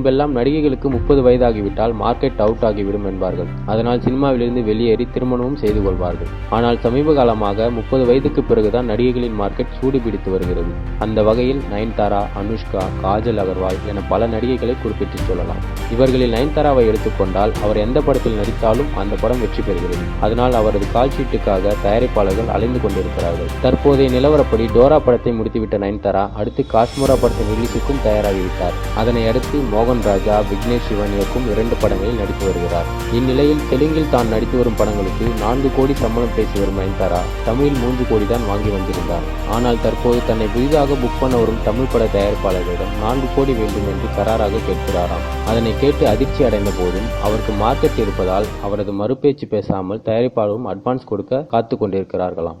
முன்பெல்லாம் நடிகைகளுக்கு முப்பது வயதாகிவிட்டால் market out ஆகிவிடும் என்பார்கள். அதனால் சினிமாவிலிருந்து வெளியேறி திருமணமும் செய்து கொள்வார்கள். ஆனால் சமீப காலமாக முப்பது வயதுக்கு பிறகுதான் நடிகைகளின் மார்க்கெட் சூடு பிடித்து வருகிறது. அந்த வகையில் நயன்தாரா அனுஷ்கா காஜல் அகர்வால் என பல நடிகைகளை குறிப்பிட்டு சொல்லலாம். இவர்களில் நயன்தாராவை எடுத்துக்கொண்டால் அவர் எந்த படத்தில் நடித்தாலும் அந்த படம் வெற்றி பெறுகிறது. அதனால் அவரது கால்ஷீட்டுக்காக தயாரிப்பாளர்கள் அலைந்து கொண்டிருக்கிறார்கள். தற்போதைய நிலவரப்படி டோரா படத்தை முடித்துவிட்ட நயன்தாரா அடுத்து காஷ்மோரா படத்தின் ரிலீஸுக்கும் தயாராகிவிட்டார். அதனை அடுத்து மோகன் மோகன் ராஜா விக்னேஷ் சிவன் இயக்கும் இரண்டு படங்களில் நடித்து வருகிறார். இந்நிலையில் தெலுங்கில் தான் நடித்து வரும் படங்களுக்கு நான்கு கோடி சம்பளம் பேசி வரும் நயன்தாரா தமிழில் மூன்று கோடி தான் வாங்கி வந்திருந்தார். ஆனால் தற்போது தன்னை புதிதாக புக் பண்ண வரும் தமிழ் பட தயாரிப்பாளர்களிடம் நான்கு கோடி வேண்டும் என்று கராராக கேட்கிறாராம். அதனை கேட்டு அதிர்ச்சி அடைந்த போதும் அவருக்கு மார்க்கெட் இருப்பதால் அவரது மறுபேச்சு பேசாமல் தயாரிப்பாளரும் அட்வான்ஸ் கொடுக்க காத்து கொண்டிருக்கிறார்களாம்.